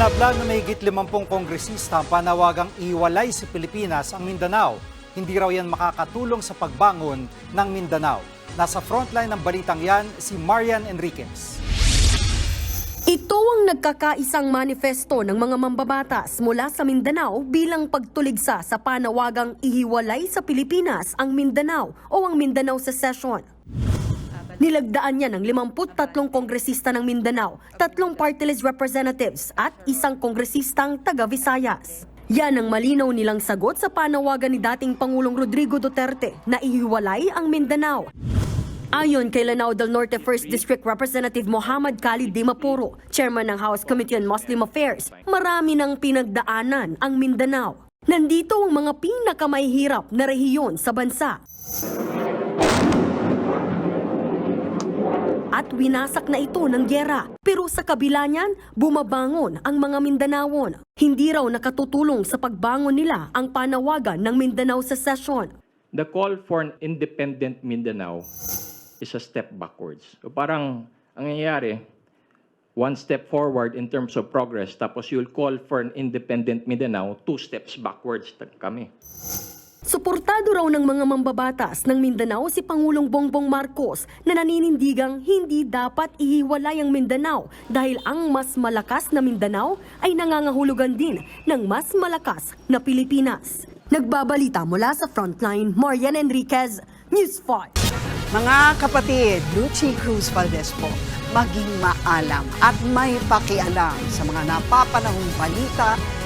Binabla na may higit 50 kongresista ang panawagang iwalay si Pilipinas ang Mindanao. Hindi raw yan makakatulong sa pagbangon ng Mindanao. Nasa frontline ng balitang yan si Marian Enriquez. Ito ang nagkakaisang manifesto ng mga mambabatas mula sa Mindanao bilang pagtuligsa sa panawagang ihiwalay sa Pilipinas ang Mindanao o ang Mindanao Secession. Nilagdaan niya ng 53 kongresista ng Mindanao, tatlong party list representatives at isang kongresistang taga Visayas. Yan ang malinaw nilang sagot sa panawagan ni dating Pangulong Rodrigo Duterte na ihiwalay ang Mindanao. Ayon kay Lanao del Norte 1st District Representative Muhammad Khalid Dimapuro, Chairman ng House Committee on Muslim Affairs, marami ng pinagdaanan ang Mindanao. Nandito ang mga pinakamahihirap na rehiyon sa bansa. At winasak na ito ng gyera. Pero sa kabila niyan, bumabangon ang mga Mindanawon. Hindi raw nakatutulong sa pagbangon nila ang panawagan ng Mindanao Secession. the call for an independent Mindanao is a step backwards. So parang ang nangyayari, one step forward in terms of progress, tapos you'll call for an independent Mindanao, two steps backwards kami. Suportado raw ng mga mambabatas ng Mindanao si Pangulong Bongbong Marcos na naninindigang hindi dapat ihiwalay ang Mindanao dahil ang mas malakas na Mindanao ay nangangahulugan din ng mas malakas na Pilipinas. Nagbabalita mula sa Frontline, Marian Enriquez, News 5. Mga kapatid, Lucy Cruz Valdez po, maging maalam at may pakialam sa mga napapanahong balita